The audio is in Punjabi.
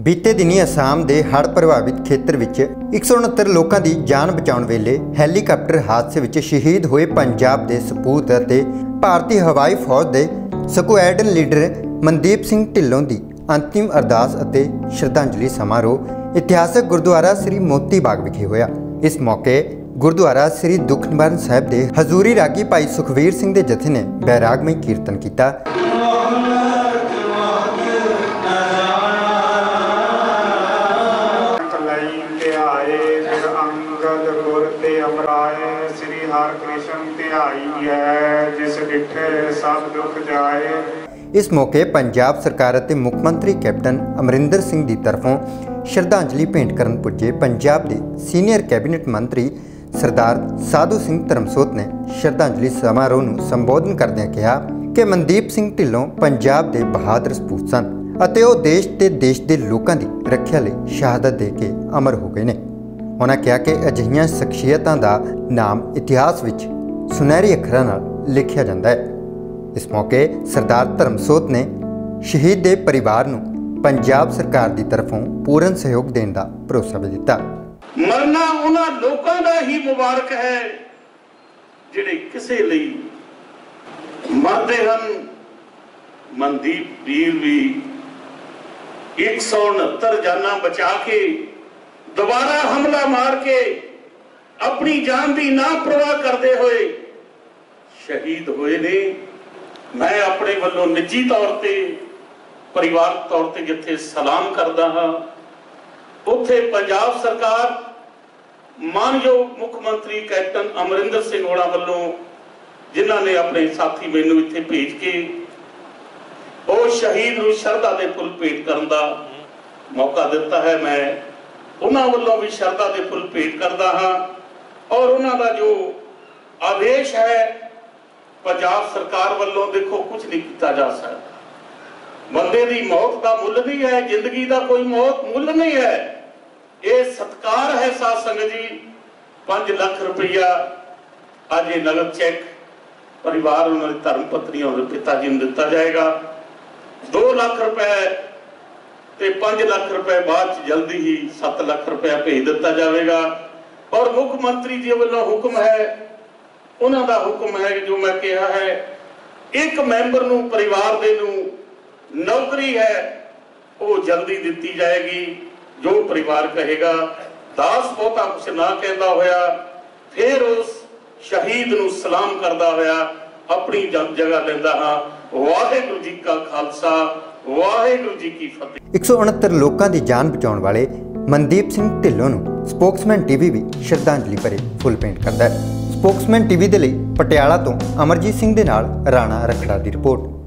ਬੀਤੇ ਦਿਨੀ ਅਸਾਮ ਦੇ ਹੜ੍ਹ ਪ੍ਰਭਾਵਿਤ ਖੇਤਰ ਵਿੱਚ 169 ਲੋਕਾਂ ਦੀ ਜਾਨ ਬਚਾਉਣ ਵੇਲੇ ਹੈਲੀਕਾਪਟਰ ਹਾਦਸੇ ਵਿੱਚ ਸ਼ਹੀਦ ਹੋਏ ਪੰਜਾਬ ਦੇ ਸਪੂਤ ਅਤੇ ਭਾਰਤੀ ਹਵਾਈ ਫੌਜ ਦੇ ਸਕੁਐਡਨ ਲੀਡਰ ਮਨਦੀਪ ਸਿੰਘ ਢਿੱਲੋਂ ਦੀ ਅੰਤਿਮ ਅਰਦਾਸ ਅਤੇ ਸ਼ਰਧਾਂਜਲੀ ਸਮਾਰੋਹ ਇਤਿਹਾਸਕ ਗੁਰਦੁਆਰਾ ਸ੍ਰੀ ਮੋਤੀ ਬਾਗ ਵਿਖੇ ਹੋਇਆ। ਇਸ ਮੌਕੇ ਗੁਰਦੁਆਰਾ ਸ੍ਰੀ ਦੁਖਨਿਵਾਰਨ ਸਾਹਿਬ ਦੇ ਹਜ਼ੂਰੀ ਰਾਗੀ ਭਾਈ ਸੁਖਵੀਰ ਸਿੰਘ ਦੇ ਜਥੇ ਨੇ ਬੈਰਾਗਮਈ ਕੀਰਤਨ ਕੀਤਾ। ਅੰਗਦ ਗੁਰ ਤੇ ਅਮਰਾਏ, ਸ੍ਰੀ ਹਰਿ ਕ੍ਰਿਸ਼ਨ ਧਿਆਈ ਹੈ, ਜਿਸ ਡਿਠੇ ਸਭ ਦੁਖ ਜਾਏ। ਇਸ ਮੌਕੇ ਪੰਜਾਬ ਸਰਕਾਰ ਅਤੇ ਮੁੱਖ ਮੰਤਰੀ ਕੈਪਟਨ ਅਮਰਿੰਦਰ ਸਿੰਘ ਦੀ ਤਰਫੋਂ ਸ਼ਰਧਾਂਜਲੀ ਭੇਂਟ ਕਰਨ ਪੁੱਜੇ ਪੰਜਾਬ ਦੇ ਸੀਨੀਅਰ ਕੈਬਨਿਟ ਮੰਤਰੀ ਸਰਦਾਰ ਸਾਧੂ ਸਿੰਘ ਧਰਮਸੋਤ ਨੇ ਸ਼ਰਧਾਂਜਲੀ ਸਮਾਰੋਹ ਨੂੰ ਸੰਬੋਧਨ ਕਰਦਿਆਂ ਕਿਹਾ ਕਿ ਮਨਦੀਪ ਸਿੰਘ ਢਿੱਲੋਂ ਪੰਜਾਬ ਦੇ ਬਹਾਦਰ ਸਪੂਤ ਸਨ ਅਤੇ ਉਹ ਦੇਸ਼ ਤੇ ਦੇਸ਼ ਦੇ ਲੋਕਾਂ ਦੀ ਰੱਖਿਆ ਲਈ ਸ਼ਹਾਦਤ ਦੇ ਕੇ ਅਮਰ ਹੋ ਗਏ ਨੇ। ਉਹਨਾਂ ਕਿਹਾ ਕਿ ਅਜਿਹੀਆਂ ਸ਼ਖਸੀਅਤਾਂ ਦਾ ਨਾਮ ਇਤਿਹਾਸ ਵਿੱਚ ਸੁਨਹਿਰੀ ਅੱਖਰਾਂ ਨਾਲ ਲਿਖਿਆ ਜਾਂਦਾ ਹੈ। ਇਸ ਮੌਕੇ ਸਰਦਾਰ ਧਰਮਸੋਤ ਨੇ ਸ਼ਹੀਦ ਦੇ ਪਰਿਵਾਰ ਨੂੰ ਪੰਜਾਬ ਸਰਕਾਰ ਦੀ ਤਰਫੋਂ ਪੂਰਨ ਸਹਿਯੋਗ ਦੇਣ ਦਾ ਭਰੋਸਾ ਵੀ ਦਿੱਤਾ। ਮਰਨਾ ਉਹਨਾਂ ਲੋਕਾਂ ਦਾ ਹੀ ਮੁਬਾਰਕ ਹੈ, ਜਿਹੜੇ ਕਿਸੇ ਲਈ ਮਰਦੇ ਹਨ। ਮਨਦੀਪ ਵੀਰ ਵੀ 169 ਜਾਨਾਂ ਬਚਾ ਕੇ ਦੁਬਾਰਾ ਹਮਲਾ ਮਾਰ ਕੇ ਆਪਣੀ ਜਾਨ ਦੀ ਨਾ ਪ੍ਰਵਾਹ ਕਰਦੇ ਹੋਏ ਸ਼ਹੀਦ ਹੋਏ ਨੇ। ਮੈਂ ਆਪਣੇ ਵੱਲੋਂ ਨਿੱਜੀ ਤੌਰ ਤੇ, ਪਰਿਵਾਰਕ ਤੌਰ ਤੇ ਜਿੱਥੇ ਸਲਾਮ ਕਰਦਾ ਹਾਂ, ਉੱਥੇ ਪੰਜਾਬ ਸਰਕਾਰ, ਮਾਨਯੋਗ ਮੁੱਖ ਮੰਤਰੀ ਕੈਪਟਨ ਅਮਰਿੰਦਰ ਸਿੰਘ ਹੋਣਾ ਵੱਲੋਂ, ਜਿਨ੍ਹਾਂ ਨੇ ਆਪਣੇ ਸਾਥੀ ਮੈਨੂੰ ਇੱਥੇ ਭੇਜ ਕੇ, ਉਹ ਸ਼ਹੀਦ ਨੂੰ ਸ਼ਰਧਾ ਦੇ ਫੁੱਲ ਭੇਟ ਕਰਨ ਦਾ ਮੌਕਾ ਦਿੱਤਾ ਹੈ। ਮੈਂ ਉਹਨਾਂ ਵੱਲੋਂ ਵੀ ਸ਼ਰਧਾ ਦੇ ਫੁੱਲ ਭੇਟ ਕਰਦਾ ਹਾਂ ਔਰ ਉਹਨਾਂ ਦਾ ਜੋ ਆਦੇਸ਼ ਹੈ, ਪੰਜਾਬ ਸਰਕਾਰ ਵੱਲੋਂ ਦੇਖੋ ਕੁਝ ਨਹੀਂ ਕੀਤਾ ਜਾ ਸਕਦਾ। ਬੰਦੇ ਦੀ ਮੌਤ ਦਾ ਮੁੱਲ ਨਹੀਂ ਹੈ, ਜ਼ਿੰਦਗੀ ਦਾ ਕੋਈ ਮੌਤ ਮੁੱਲ ਨਹੀਂ ਹੈ। ਇਹ ਸਤਕਾਰ ਹੈ ਸਾਧ ਸੰਗਤ ਜੀ 5 ਲੱਖ ਰੁਪਇਆ ਅੱਜ ਇਹ ਨਗਦ ਚੈੱਕ ਪਰਿਵਾਰ ਉਹਨਾਂ ਦੇ ਧਰਮ ਪਤਨੀ ਔਰ ਪਿਤਾ ਜੀ ਨੂੰ ਦਿੱਤਾ ਜਾਏਗਾ। 2 ਲੱਖ ਰੁਪਏ ਤੇ 5 ਲੱਖ ਰੁਪਏ ਬਾਅਦ ਚ ਜਲਦੀ ਹੀ 7 ਲੱਖ ਰੁਪਏ ਭੇਜ ਦਿੱਤਾ ਜਾਵੇਗਾ। ਔਰ ਮੁੱਖ ਮੰਤਰੀ ਜੀ ਵੱਲੋਂ ਹੁਕਮ ਹੈ, ਉਹਨਾਂ ਦਾ ਹੁਕਮ ਹੈ ਜੋ ਮੈਂ ਕਿਹਾ ਹੈ, ਇੱਕ ਮੈਂਬਰ ਨੂੰ, ਪਰਿਵਾਰ ਦੇ ਨੂੰ ਨੌਕਰੀ ਹੈ, ਉਹ ਜਲਦੀ ਦਿੱਤੀ ਜਾਏਗੀ, ਜੋ ਪਰਿਵਾਰ ਕਹੇਗਾ। ਦਾਸ ਬਹੁਤਾ ਕੁਛ ਨਾ ਕਹਿੰਦਾ ਹੋਇਆ, ਫਿਰ ਉਸ ਸ਼ਹੀਦ ਨੂੰ ਸਲਾਮ ਕਰਦਾ ਹੋਇਆ ਆਪਣੀ ਜ- ਜਗ੍ਹਾ ਲੈਂਦਾ ਹਾਂ। ਵਾਹਿਗੁਰੂ ਜੀ ਕਾ ਖਾਲਸਾ, ਵਾਹਿਗੁਰੂ ਜੀ ਕੀ ਫਤਿਹ। 169 ਲੋਕਾਂ ਦੀ ਜਾਨ ਬਚਾਉਣ ਵਾਲੇ ਮਨਦੀਪ ਸਿੰਘ ਢਿੱਲੋਂ ਨੂੰ ਸਪੋਕਸਮੈਨ ਟੀਵੀ ਵੀ ਸ਼ਰਧਾਂਜਲੀ ਭਰੇ ਫੁੱਲ ਪੇਂਟ ਕਰਦਾ ਹੈ। ਸਪੋਕਸਮੈਨ ਟੀਵੀ ਦੇ ਲਈ ਪਟਿਆਲਾ ਤੋਂ ਅਮਰਜੀਤ ਸਿੰਘ ਦੇ ਨਾਲ ਰਾਣਾ ਰਖੜਾ ਦੀ ਰਿਪੋਰਟ।